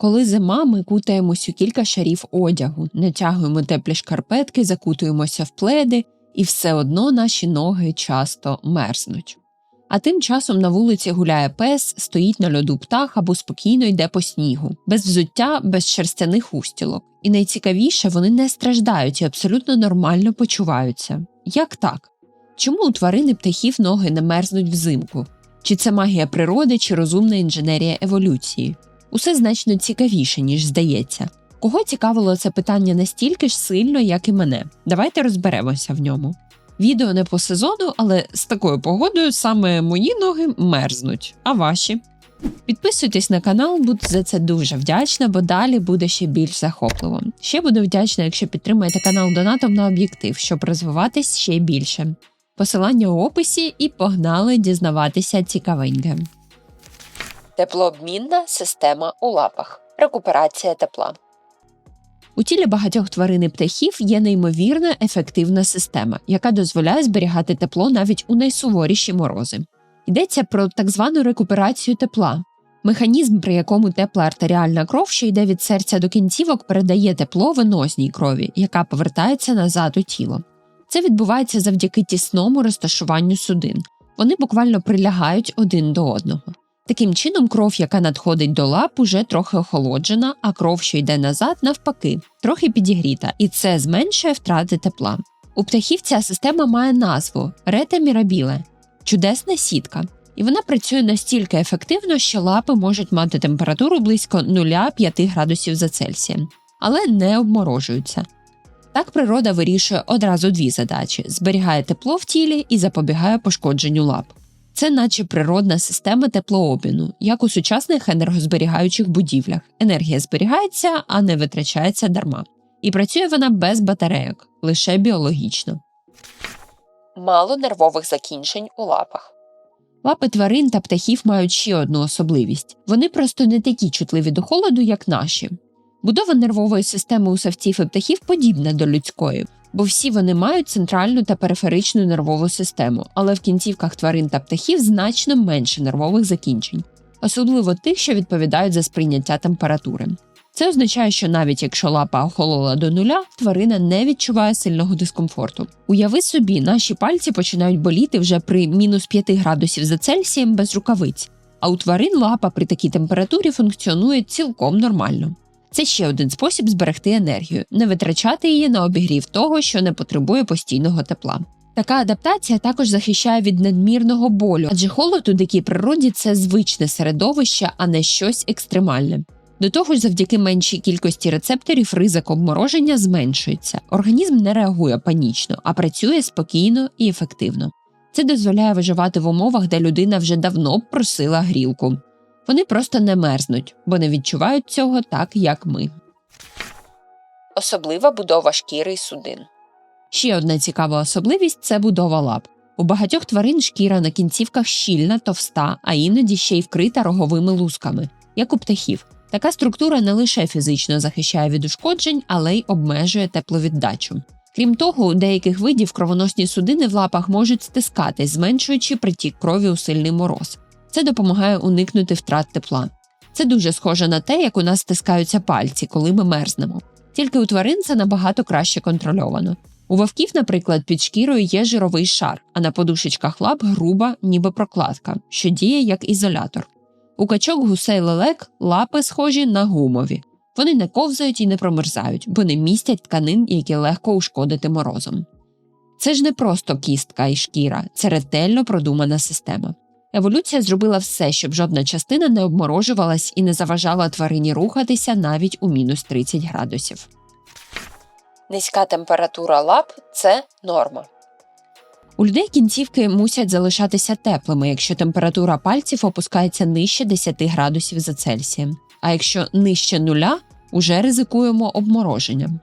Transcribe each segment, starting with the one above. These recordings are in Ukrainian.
Коли зима, ми кутаємось у кілька шарів одягу, натягуємо теплі шкарпетки, закутуємося в пледи, і все одно наші ноги часто мерзнуть. А тим часом на вулиці гуляє пес, стоїть на льоду птах або спокійно йде по снігу, без взуття, без шерстяних устілок. І найцікавіше, вони не страждають і абсолютно нормально почуваються. Як так? Чому у тварини птахів ноги не мерзнуть взимку? Чи це магія природи, чи розумна інженерія еволюції? Усе значно цікавіше, ніж здається. Кого цікавило це питання настільки ж сильно, як і мене? Давайте розберемося в ньому. Відео не по сезону, але з такою погодою саме мої ноги мерзнуть, а ваші. Підписуйтесь на канал, буду за це дуже вдячна, бо далі буде ще більш захопливо. Ще буду вдячна, якщо підтримаєте канал донатом на об'єктив, щоб розвиватись ще більше. Посилання у описі і погнали дізнаватися цікавеньке. Теплообмінна система у лапах. Рекуперація тепла. У тілі багатьох тварин і птахів є неймовірно ефективна система, яка дозволяє зберігати тепло навіть у найсуворіші морози. Йдеться про так звану рекуперацію тепла. Механізм, при якому тепла артеріальна кров, що йде від серця до кінцівок, передає тепло венозній крові, яка повертається назад у тіло. Це відбувається завдяки тісному розташуванню судин. Вони буквально прилягають один до одного. Таким чином, кров, яка надходить до лап, уже трохи охолоджена, а кров, що йде назад, навпаки, трохи підігріта, і це зменшує втрати тепла. У птахів ця система має назву рета мірабіле чудесна сітка, і вона працює настільки ефективно, що лапи можуть мати температуру близько 0,5 градусів за Цельсієм, але не обморожуються. Так природа вирішує одразу дві задачі: зберігає тепло в тілі і запобігає пошкодженню лап. Це наче природна система теплообміну, як у сучасних енергозберігаючих будівлях. Енергія зберігається, а не витрачається дарма. І працює вона без батарейок, лише біологічно. Мало нервових закінчень у лапах. Лапи тварин та птахів мають ще одну особливість вони просто не такі чутливі до холоду, як наші. Будова нервової системи у савців і птахів подібна до людської, бо всі вони мають центральну та периферичну нервову систему, але в кінцівках тварин та птахів значно менше нервових закінчень, особливо тих, що відповідають за сприйняття температури. Це означає, що навіть якщо лапа охолола до нуля, тварина не відчуває сильного дискомфорту. Уяви собі, наші пальці починають боліти вже при мінус 5 градусів за Цельсієм без рукавиць, а у тварин лапа при такій температурі функціонує цілком нормально. Це ще один спосіб зберегти енергію, не витрачати її на обігрів того, що не потребує постійного тепла. Така адаптація також захищає від надмірного болю, адже холод у дикій природі це звичне середовище, а не щось екстремальне. До того ж, завдяки меншій кількості рецепторів ризик обмороження зменшується. Організм не реагує панічно, а працює спокійно і ефективно. Це дозволяє виживати в умовах, де людина вже давно просила грілку. Вони просто не мерзнуть, бо не відчувають цього так, як ми. Особлива будова шкіри й судин. Ще одна цікава особливість це будова лап. У багатьох тварин шкіра на кінцівках щільна, товста, а іноді ще й вкрита роговими лусками, як у птахів. Така структура не лише фізично захищає від ушкоджень, але й обмежує тепловіддачу. Крім того, у деяких видів кровоносні судини в лапах можуть стискатись, зменшуючи притік крові у сильний мороз. Це допомагає уникнути втрат тепла. Це дуже схоже на те, як у нас стискаються пальці, коли ми мерзнемо. Тільки у тварин це набагато краще контрольовано. У вовків, наприклад, під шкірою є жировий шар, а на подушечках лап груба, ніби прокладка, що діє як ізолятор. У качок гусей лелек лапи схожі на гумові. Вони не ковзають і не промерзають, бо не містять тканин, які легко ушкодити морозом. Це ж не просто кістка і шкіра, це ретельно продумана система. Еволюція зробила все, щоб жодна частина не обморожувалась і не заважала тварині рухатися навіть у мінус 30 градусів. Низька температура лап це норма. У людей кінцівки мусять залишатися теплими, якщо температура пальців опускається нижче 10 градусів за Цельсієм. А якщо нижче нуля, уже ризикуємо обмороженням.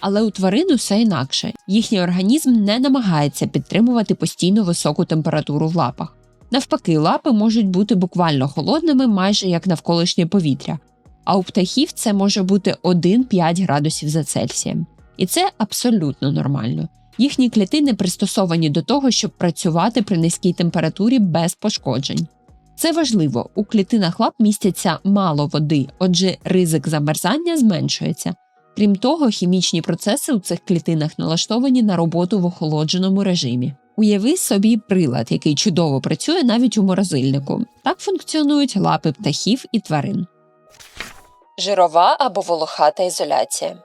Але у тварин усе інакше їхній організм не намагається підтримувати постійно високу температуру в лапах. Навпаки, лапи можуть бути буквально холодними, майже як навколишнє повітря, а у птахів це може бути 1-5 градусів за Цельсієм. І це абсолютно нормально. Їхні клітини пристосовані до того, щоб працювати при низькій температурі без пошкоджень. Це важливо, у клітинах лап містяться мало води, отже, ризик замерзання зменшується. Крім того, хімічні процеси у цих клітинах налаштовані на роботу в охолодженому режимі. Уяви собі прилад, який чудово працює навіть у морозильнику. Так функціонують лапи птахів і тварин. Жирова або волохата ізоляція.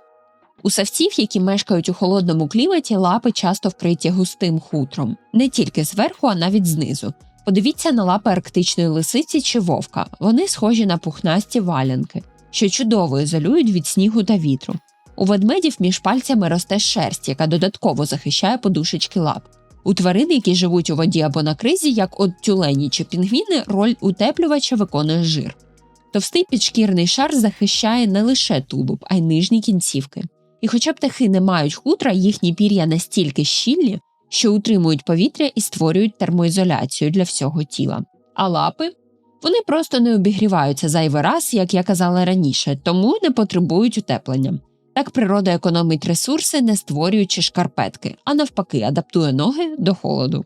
У савців, які мешкають у холодному кліматі, лапи часто вкриті густим хутром, не тільки зверху, а навіть знизу. Подивіться на лапи арктичної лисиці чи вовка. Вони схожі на пухнасті валянки, що чудово ізолюють від снігу та вітру. У ведмедів між пальцями росте шерсть, яка додатково захищає подушечки лап. У тварин, які живуть у воді або на кризі, як от тюлені чи пінгвіни, роль утеплювача виконує жир. Товстий підшкірний шар захищає не лише тулуб, а й нижні кінцівки. І хоча птахи не мають хутра, їхні пір'я настільки щільні, що утримують повітря і створюють термоізоляцію для всього тіла. А лапи вони просто не обігріваються зайвий раз, як я казала раніше, тому не потребують утеплення. Так природа економить ресурси, не створюючи шкарпетки, а навпаки, адаптує ноги до холоду.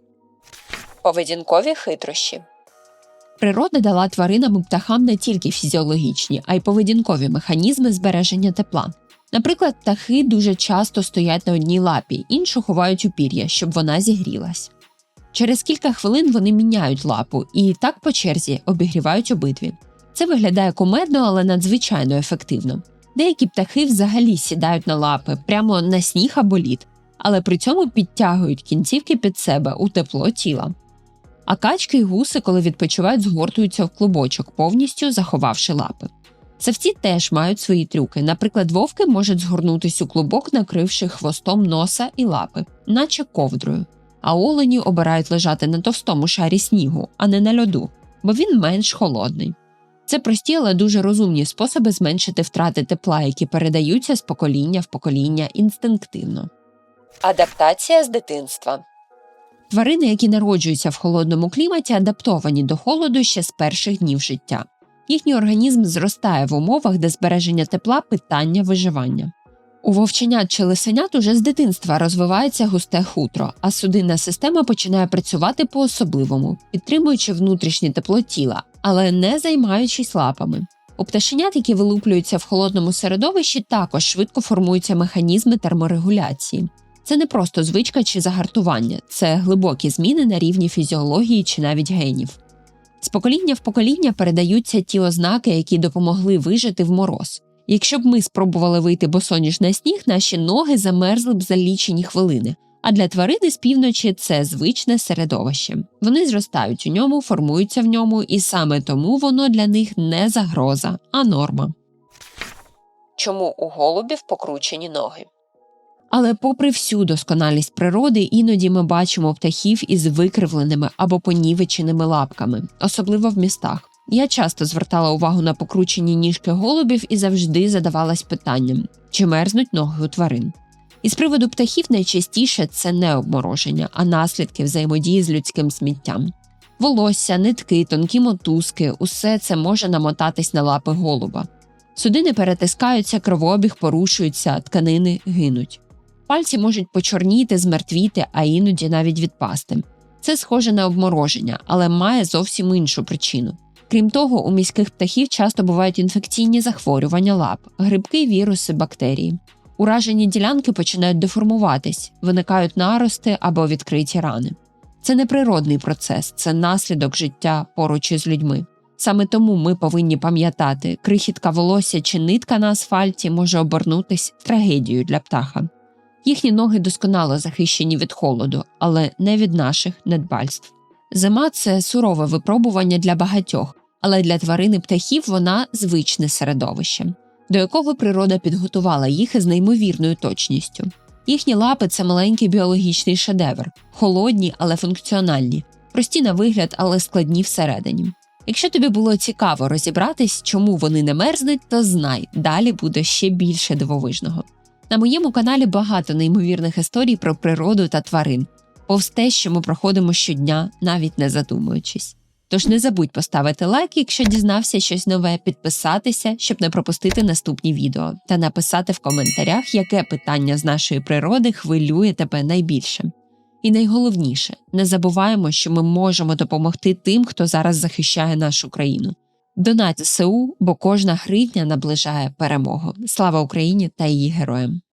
Поведінкові хитрощі Природа дала тваринам і птахам не тільки фізіологічні, а й поведінкові механізми збереження тепла. Наприклад, птахи дуже часто стоять на одній лапі, іншу ховають у пір'я, щоб вона зігрілась. Через кілька хвилин вони міняють лапу і так по черзі обігрівають обидві. Це виглядає кумедно, але надзвичайно ефективно. Деякі птахи взагалі сідають на лапи прямо на сніг або лід, але при цьому підтягують кінцівки під себе у тепло тіла. А качки й гуси, коли відпочивають, згортуються в клубочок, повністю заховавши лапи. Савці теж мають свої трюки. Наприклад, вовки можуть згорнутися у клубок, накривши хвостом носа і лапи, наче ковдрою. А олені обирають лежати на товстому шарі снігу, а не на льоду, бо він менш холодний. Це прості, але дуже розумні способи зменшити втрати тепла, які передаються з покоління в покоління інстинктивно. Адаптація з дитинства тварини, які народжуються в холодному кліматі, адаптовані до холоду ще з перших днів життя. Їхній організм зростає в умовах, де збереження тепла питання виживання. У вовченят чи лисенят уже з дитинства розвивається густе хутро, а судинна система починає працювати по особливому, підтримуючи внутрішнє тепло тіла, але не займаючись лапами. У пташенят, які вилуплюються в холодному середовищі, також швидко формуються механізми терморегуляції. Це не просто звичка чи загартування, це глибокі зміни на рівні фізіології чи навіть генів. З покоління в покоління передаються ті ознаки, які допомогли вижити в мороз. Якщо б ми спробували вийти босоніж на сніг, наші ноги замерзли б за лічені хвилини. А для тварини з півночі це звичне середовище. Вони зростають у ньому, формуються в ньому, і саме тому воно для них не загроза, а норма. Чому у голубів покручені ноги? Але, попри всю досконалість природи, іноді ми бачимо птахів із викривленими або понівеченими лапками, особливо в містах. Я часто звертала увагу на покручені ніжки голубів і завжди задавалась питанням, чи мерзнуть ноги у тварин. І з приводу птахів найчастіше це не обмороження, а наслідки взаємодії з людським сміттям. Волосся, нитки, тонкі мотузки усе це може намотатись на лапи голуба. Судини перетискаються, кровообіг порушується, тканини гинуть. Пальці можуть почорніти, змертвіти, а іноді навіть відпасти. Це схоже на обмороження, але має зовсім іншу причину. Крім того, у міських птахів часто бувають інфекційні захворювання лап, грибки, віруси, бактерії. Уражені ділянки починають деформуватись, виникають нарости або відкриті рани. Це не природний процес, це наслідок життя поруч із людьми. Саме тому ми повинні пам'ятати, крихітка волосся чи нитка на асфальті може обернутися трагедією для птаха. Їхні ноги досконало захищені від холоду, але не від наших недбальств. Зима це сурове випробування для багатьох, але для тварини птахів вона звичне середовище, до якого природа підготувала їх із неймовірною точністю. Їхні лапи це маленький біологічний шедевр, холодні, але функціональні, прості на вигляд, але складні всередині. Якщо тобі було цікаво розібратись, чому вони не мерзнуть, то знай, далі буде ще більше дивовижного. На моєму каналі багато неймовірних історій про природу та тварин, повз те, що ми проходимо щодня, навіть не задумуючись. Тож не забудь поставити лайк, якщо дізнався щось нове, підписатися, щоб не пропустити наступні відео, та написати в коментарях, яке питання з нашої природи хвилює тебе найбільше. І найголовніше, не забуваємо, що ми можемо допомогти тим, хто зараз захищає нашу країну. Донать ЗСУ, бо кожна гривня наближає перемогу. Слава Україні та її героям!